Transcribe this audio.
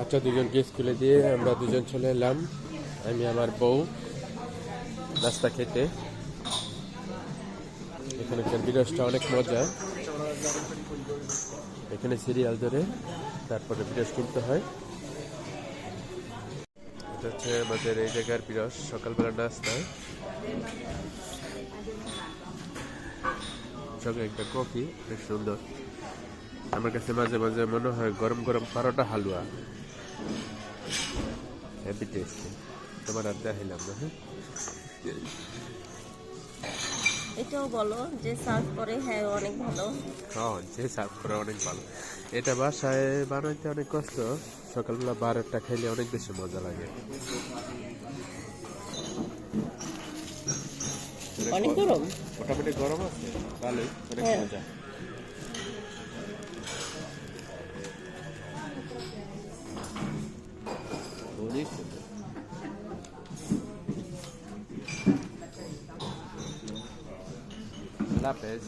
বাচ্চা দুজনকে স্কুলে দিয়ে আমরা দুজন চলে এলাম, আমি আমার বউ, নাস্তা খেতে। এখানে বিরসটা অনেক মজা। এখানে সিরিয়াল ধরে তারপরে বিরস কিনতে হয়। এটা হচ্ছে আমাদের এই জায়গার বিরস সকালবেলা নাস্তা। সঙ্গে একটা কফি, বেশ সুন্দর। আমার কাছে মাঝে মাঝে মনে হয় গরম গরম পারোটা হালুয়া। হ্যাপি টেস্টি তোমার আর দেখাইলাম না হ্যাঁ? এটাও বলো যে সার্ভ করে হ্যাঁ অনেক ভালো। হ্যাঁ যে সার্ভ করে অনেক ভালো। এটা বাসায় বানাইতে অনেক কষ্ট। সকালবেলা বারোটা খাইলে অনেক বেশি মজা লাগে। অনেক গরম? মোটামুটি গরম আছে ভালোই অনেক হ্যাঁ। মজা। অনেক সুন্দর লাপেজ